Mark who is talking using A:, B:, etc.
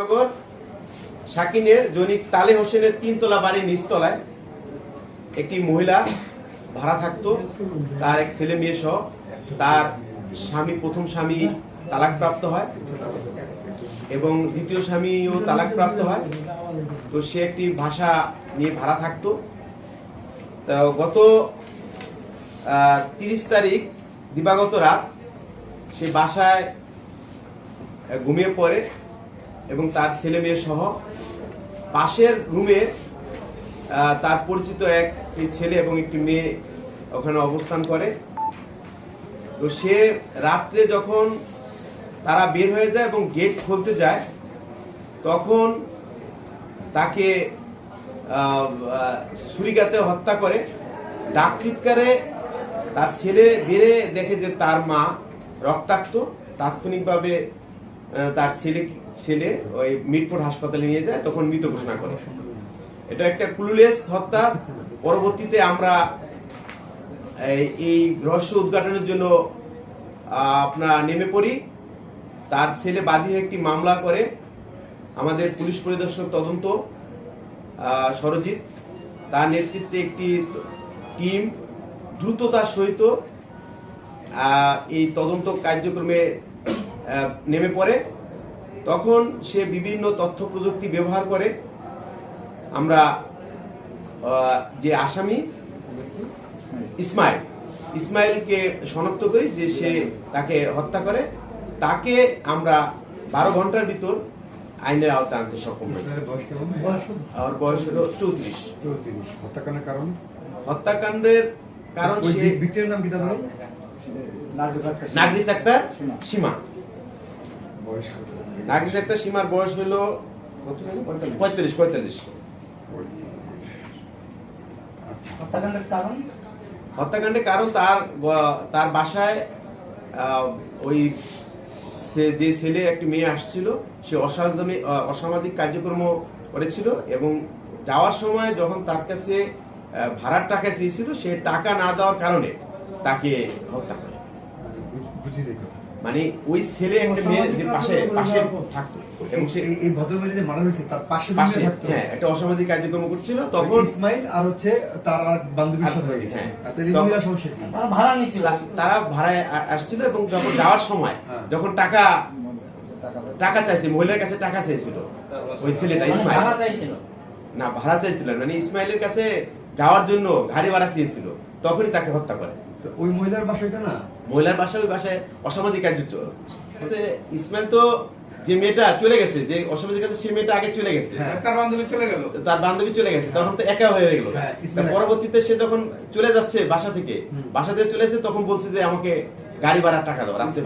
A: নগর শাকিনের জনিক তালে হোসেনের তিনতলা বাড়ির নিচতলায় একটি মহিলা ভাড়া তার এক ছেলে মেয়ে সহ, তার স্বামী, প্রথম স্বামী তালাকপ্রাপ্ত হয় এবং দ্বিতীয় স্বামীও তালাকপ্রাপ্ত হয়। তো সে একটি ভাষা নিয়ে ভাড়া থাকতো। তো গত তিরিশ তারিখ দিবাগত রাত সে বাসায় ঘুমিয়ে পড়ে। এবং তার ছেলে মেয়ে সহ পাশের রুমে তার পরিচিত এক ছেলে এবং একটি মেয়ে ওখানে অবস্থান করে। তো সে রাত্রে যখন তারা বের হয়ে যায় এবং গেট খুলতে যায়, তখন তাকে ছুরিকাতে হত্যা করে। ডাক চিৎকারে তার ছেলে বেড়ে দেখে যে তার মা রক্তাক্ত, তাৎক্ষণিকভাবে তার ছেলে ছেলে ওই মিরপুর হাসপাতালে নিয়ে যায়, তখন মৃত ঘোষণা করে। এটা একটা ক্লুলেস হত্যা। পরবর্তীতে আমরা, এই- রহস্য উদ্ঘাটনের জন্য আপনার নেমে পড়ি। তার ছেলে বাদী একটি মামলা করে। আমাদের পুলিশ পরিদর্শক তদন্ত সরজিৎ। তার নেতৃত্বে একটি টিম দ্রুততার সহিত এই তদন্ত কার্যক্রমে নেমে পড়ে। তখন সে বিভিন্ন তথ্য প্রযুক্তি ব্যবহার করে। আমরা যে আসামি ইসমাইল ইসমাইলকে শনাক্ত করি যে সে তাকে হত্যা করে। তাকে আমরা বারো ঘণ্টার ভিতর আইনের আওতায় আনতে সক্ষম হয়েছি।
B: বয়স কেমন?
A: আমার বয়স হলো চৌত্রিশ।
B: চৌত্রিশ। হত্যাকাণ্ডের কারণ?
A: হত্যাকাণ্ডের কারণ সে
B: ভিক্টিমের নাম কি
A: নাগরিক আক্তার সীমা।
B: বয়স কত?
A: নাগরিক আক্তার সীমার বয়স হলো পঁয়তাল্লিশ। পঁয়তাল্লিশ
B: আচ্ছা।
C: হত্যাকাণ্ডের কারণ?
A: হত্যাকাণ্ডের কারণ তার তার বাসায় ওই সে যে ছেলে একটি মেয়ে আসছিল সে অসামাজিক অসামাজিক কার্যক্রম করেছিল এবং যাওয়ার সময় যখন তার কাছে ভাড়ার টাকা চেয়েছিল সে টাকা না দেওয়ার কারণে তাকে হত্যা করে।
B: বুঝি দেখো
A: মানে ওই ছেলে একটা মেয়ে যে পাশে পাশে থাকতো। এবং সে
B: এই এই ভদ্রমহিলা যে মারা হয়েছে তার পাশে
A: পাশে
B: থাকতো।
A: হ্যাঁ একটা অসামাজিক কার্যক্রম করছিল
B: তখন ইসমাইল আর হচ্ছে তার আর বান্ধবীর সাথে।
A: হ্যাঁ।
B: মহিলা সমস্যা কি
C: তারা ভাড়া নিয়েছিল।
A: তারা ভাড়ায় আসছিল এবং যখন যাওয়ার সময়
B: হ্যাঁ।
A: যখন টাকা টাকা চাইছে। মহিলার কাছে টাকা চাইছিল। ওই ছেলেটা
C: মানে
A: ইসমাইল।
C: ভাড়া চাইছিল।
A: না ভাড়া চাইছিল মানে ইসমাইলের কাছে যাওয়ার জন্য গাড়ি ভাড়া চেয়েছিল তখনই তাকে হত্যা করে
B: ওই মহিলার বাসা এটা না
A: মহিলার বাসায় ওই বাসায় অসামাজিক কার্য ইসমাইল তো যে মেয়েটা চলে গেছে যে অসামাজিক কাজে সেই মেয়েটা আগে চলে গেছে
B: হ্যাঁ।
A: তার বান্ধবী চলে গেল তার বান্ধবী চলে গেছে তখন তো একা হয়ে গেল
B: হ্যাঁ।
A: পরবর্তীতে সে যখন চলে যাচ্ছে বাসা থেকে। বাসা থেকে চলে এসে তখন বলছে যে আমাকে গাড়ি ভাড়ার টাকা দাও রাত্রে